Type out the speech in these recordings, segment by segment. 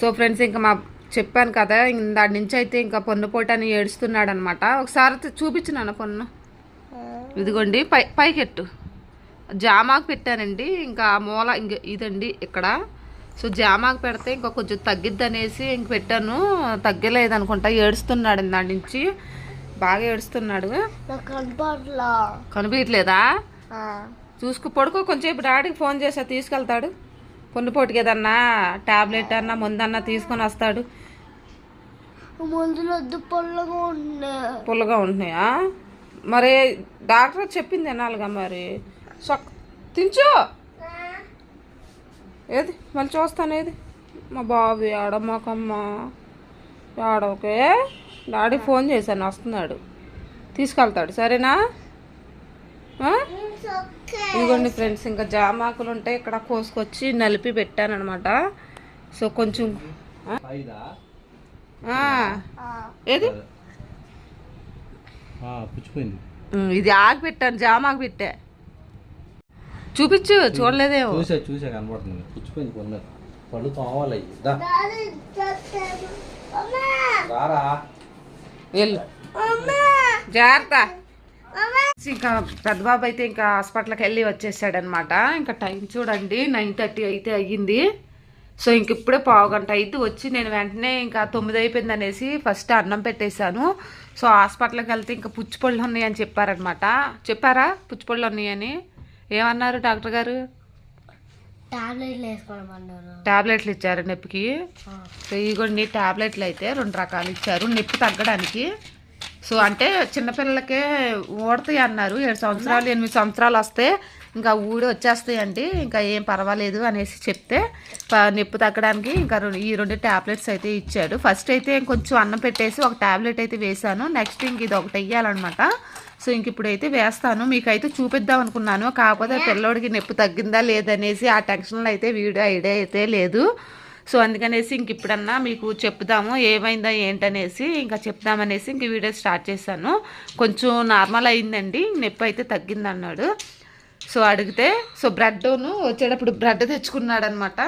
So friends ఇంకా మా చెప్పాను కదా దాని నుంచి అయితే ఇంకా పొన్నుపోటు అని ఏడుస్తున్నాడు అనమాట ఒకసారి త- చూపించు నాన్న పొన్ను. ఇదిగోండి పై పైకెట్టు. జామాకు పెట్టానండి ఇంకా ఆ మూల ఇంక ఇదండి ఇక్కడ. సో జామాకు పెడితే ఇంకా కొంచెం తగ్గిద్ది అనేసి ఇంక పెట్టాను. తగ్గలేదు అనుకుంటా ఏడుస్తున్నాడు దాని నుంచి. బాగా ఏడుస్తున్నాడు. కనిపించట్లేదా చూసుకు పడుకో కొంచెం డాడీకి ఫోన్ చేసా తీసుకెళ్తాడు. పొన్నుపోటుకి ఏదన్నా టాబ్లెట్ అన్నా ముందన్నా తీసుకొని వస్తాడు. మందులు వద్దు పొల్లగా ఉంటున్నాయా? మరి డాక్టర్ చెప్పింది వినాలిగా మరి. సొక్ తించు ఏది? మళ్ళీ చూస్తాను ఏది? మా బాబు ఆడమ్మకమ్మ ఆడోకే డాడీ ఫోన్ చేశాను వస్తున్నాడు. తీసుకెళ్తాడు సరేనా? ఇదిగోండి ఫ్రెండ్స్ ఇంకా జామాకులు ఉంటే ఇక్కడ కోసుకొచ్చి నలిపి పెట్టాను అనమాట సో కొంచెం ఐదా? ఆ, ఏది? ఇది ఆకు పెట్టాను జామాకు పెట్టా. చూపించు చూడలేదేమో. చూసా చూసా కనబడుతుంది. పుచ్చిపోయింది కొన్ని పళ్ళు వెళ్ళు. జాగ్రత్త. ఇంకా పెద్ద బాబు అయితే ఇంకా హాస్పిటల్కి వెళ్ళి వచ్చేసాడనమాట ఇంకా టైం చూడండి నైన్ థర్టీ అయితే అయ్యింది. సో ఇంక ఇప్పుడే పావు గంట అయితే వచ్చి నేను వెంటనే ఇంకా తొమ్మిది అయిపోయింది అనేసి ఫస్ట్ అన్నం పెట్టేశాను. సో హాస్పిటల్కి వెళ్తే ఇంకా పుచ్చిపళ్ళు ఉన్నాయని చెప్పారనమాట చెప్పారా? పుచ్చిపళ్ళు ఉన్నాయని ఏమన్నారు డాక్టర్ గారు? టాబ్లెట్లు ఇచ్చారు నొప్పికి. సో ఇదిగోండి టాబ్లెట్లు అయితే రెండు రకాలు ఇచ్చారు. నొప్పి తగ్గడానికి. సో అంటే చిన్నపిల్లలకే ఊడతాయి అన్నారు. ఏడు సంవత్సరాలు ఎనిమిది సంవత్సరాలు వస్తే ఇంకా ఊడి వచ్చేస్తాయండి. ఇంకా ఏం పర్వాలేదు అనేసి చెప్తే నొప్పి తగ్గడానికి ఇంకా ఈ రెండు టాబ్లెట్స్ అయితే ఇచ్చాడు. ఫస్ట్ అయితే కొంచెం అన్నం పెట్టేసి ఒక టాబ్లెట్ అయితే వేశాను. నెక్స్ట్ ఇంక ఇది ఒకటి వెయ్యాలన్నమాట. సో ఇంక ఇప్పుడైతే వేస్తాను. మీకైతే చూపిద్దాం అనుకున్నాను. కాకపోతే పిల్లోడికి నొప్పి తగ్గిందా లేదనేసి ఆ టెన్షన్లో అయితే వీడియో ఐడియా అయితే లేదు. సో అందుకనేసి ఇంక ఇప్పుడన్నా మీకు చెప్దాము ఏమైందా ఏంటనేసి ఇంకా చెప్దామనేసి ఇంక వీడియో స్టార్ట్ చేశాను. కొంచెం నార్మల్ అయిందండి నొప్పి అయితే తగ్గిందన్నాడు. సో అడిగితే సో బ్రెడ్ను వచ్చేటప్పుడు బ్రెడ్ తెచ్చుకున్నాడు అనమాట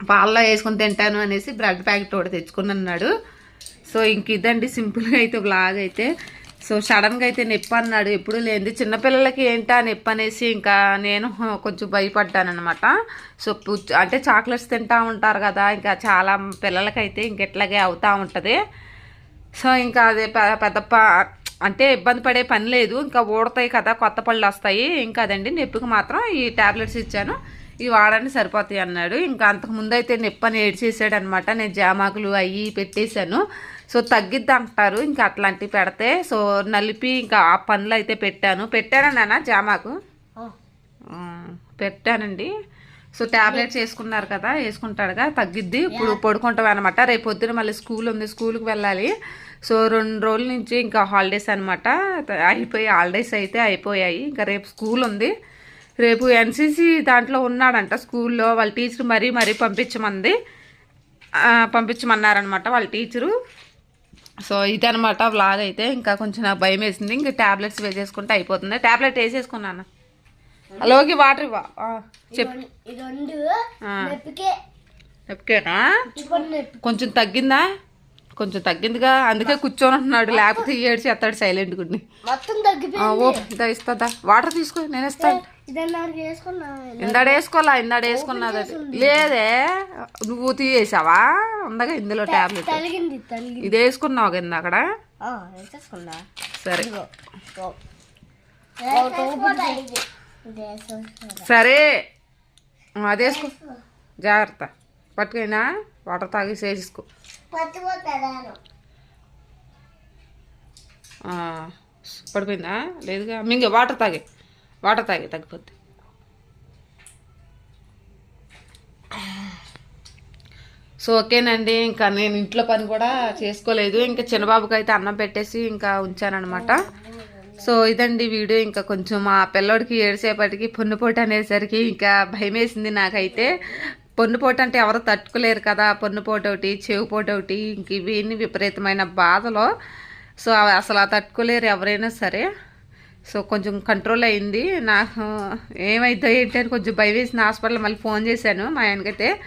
పాలలో వేసుకొని తింటాను అనేసి బ్రెడ్ ప్యాకెట్ ఒకటి తెచ్చుకుని అన్నాడు. సో ఇంక ఇదండి సింపుల్గా అయితే ఒక అయితే సో సడన్గా అయితే నొప్పి అన్నాడు. ఎప్పుడు లేనిది. చిన్నపిల్లలకి ఏంటా నొప్పి అనేసి ఇంకా నేను కొంచెం భయపడ్డానమాట సో అంటే చాక్లెట్స్ తింటూ ఉంటారు కదా ఇంకా చాలా పిల్లలకైతే ఇంకెట్లాగే అవుతూ ఉంటుంది. సో ఇంకా అదే పె- పెద్ద ప- అంటే ఇబ్బంది పడే పని లేదు. ఇంకా ఊడతాయి కదా కొత్త పళ్ళు వస్తాయి. ఇంకా అదండి నొప్పికి మాత్రం ఈ టాబ్లెట్స్ ఇచ్చాను. ఇవి వాడని సరిపోతాయి అన్నాడు. ఇంకా అంతకుముందు అయితే నొప్పి అని ఏడ్చేసాడు అనమాట నేను జామాకులు అవి పెట్టేశాను. సో తగ్గిద్ది అంటారు ఇంకా అట్లాంటివి పెడితే. సో నలిపి ఇంకా ఆ పనులు అయితే పెట్టాను. పెట్టానా నాన్న జామాకు? పెట్టానండి. సో ట్యాబ్లెట్స్ వేసుకున్నారు కదా వేసుకుంటాడుగా తగ్గిద్ది. ఇప్పుడు పడుకుంటాం అనమాట రేపు పొద్దున మళ్ళీ స్కూల్ ఉంది స్కూల్కి వెళ్ళాలి. సో రెండు రోజుల నుంచి ఇంకా హాలిడేస్ అనమాట అయిపోయి హాలిడేస్ అయితే అయిపోయాయి. ఇంకా రేపు స్కూల్ ఉంది. రేపు ఎన్సీసీ దాంట్లో ఉన్నాడంట స్కూల్లో. వాళ్ళ టీచర్ మరీ మరీ పంపించమంది. పంపించమన్నారనమాట వాళ్ళ టీచరు. సో ఇదనమాట వ్లాగ్ అయితే. ఇంకా కొంచెం నాకు భయం వేసింది. ఇంకా ట్యాబ్లెట్స్ వేసేసుకుంటే అయిపోతుంది. ట్యాబ్లెట్ వేసేసుకున్నాను అలాగే వాటర్ ఇవ్వ. చెప్పు కొంచెం తగ్గిందా? కొంచెం తగ్గిందిగా అందుకే కూర్చొని ఉంటున్నాడు లేకపోతే ఏడ్చి ఎత్తాడు సైలెంట్ గుడిని ఓ ఇదా ఇస్తుందా? వాటర్ తీసుకో నేను ఇస్తాను ఇందాడ వేసుకోవాలా? ఇందాడ వేసుకున్నది. లేదే నువ్వు తీసేసావా? ఉందగా ఇందులో టాబ్లెట్ ఇది వేసుకున్నావు కింద అక్కడ సరే. సరే. అది వేసుకో. జాగ్రత్త. పట్టుకైనా వాటర్ తాగి ఆ, పడిపోయిందా? లేదుగా. మింగ వాటర్ తాగే. వాటర్ తాగే తగ్గిపోద్ది. సో ఓకేనండి. ఇంకా నేను ఇంట్లో పని కూడా చేసుకోలేదు. ఇంకా చిన్నబాబుకి అయితే అన్నం పెట్టేసి ఇంకా ఉంచానన్నమాట. సో ఇదండి వీడియో. ఇంకా కొంచెం మా పిల్లోడికి ఏడుసేపటికి పొన్నుపోటు అనేసరికి ఇంకా భయం వేసింది నాకైతే. పొన్నుపోటు అంటే ఎవరు తట్టుకోలేరు కదా. పొన్నుపోటు ఒకటి చెవుపోటు ఒకటి ఇంక ఇవన్నీ విపరీతమైన బాధలో. సో అసలు ఆ తట్టుకోలేరు ఎవరైనా సరే. సో కొంచెం కంట్రోల్ అయింది. నాకు ఏమైందో ఏంటి అని కొంచెం భయం వేసిన హాస్పిటల్ మళ్ళీ ఫోన్ చేశాను మా ఆయనకైతే.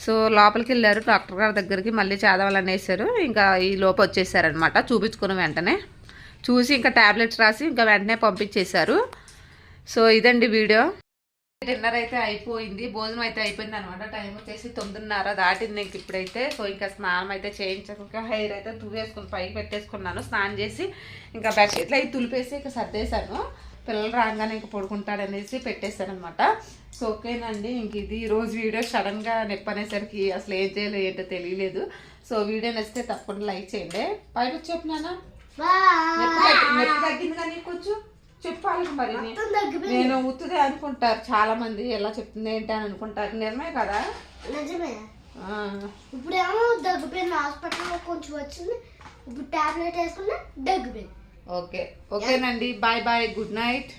సో లోపలికి వెళ్ళారు. డాక్టర్ గారి దగ్గరికి మళ్ళీ చేదవాలని వేశారు ఇంకా ఈ లోపు వచ్చేసారనమాట చూపించుకున్న వెంటనే. చూసి ఇంకా ట్యాబ్లెట్స్ రాసి ఇంకా వెంటనే పంపించేశారు. సో ఇదండి వీడియో. డిన్నర్ అయితే అయిపోయింది భోజనం అయితే అయిపోయింది అనమాట టైం వచ్చేసి తొమ్మిదిన్నర దాటింది ఇంక ఇప్పుడైతే. సో ఇంకా స్నానం అయితే చేయించాక హెయిర్ అయితే తువేసుకుని పైకి పెట్టేసుకున్నాను. స్నానం చేసి ఇంకా బెడ్షీట్లు అయితే తులిపేసి ఇంకా సర్దేశాను. పిల్లలు రాగానే ఇంకా పడుకుంటాడనేసి పెట్టేశాను అనమాట సో ఓకేనండి. ఇంక ఇది రోజు వీడియో సడన్గా నొప్పి అనేసరికి అసలు ఏం చేయాలో ఏంటో తెలియలేదు. సో వీడియో నచ్చితే తప్పకుండా లైక్ చేయండి. పైన చెప్పు నాన్న. నొప్పి తగ్గి- నొప్పి తగ్గింది కానీ కొంచెం. చెప్పాలి మరి నేను ఉత్తుదే అనుకుంటారు చాలా మంది ఎలా చెప్తుంది ఏంటి అని అనుకుంటారు. నిజమే కదా? నిజమే. ఇప్పుడేమో దగ్గుపోయింది హాస్పిటల్లో కొంచెం వచ్చింది. ఇప్పుడు టాబ్లెట్ వేసుకున్నా దగ్గుపోయింది ఓకే. ఓకేనండి. Bye bye. Good night.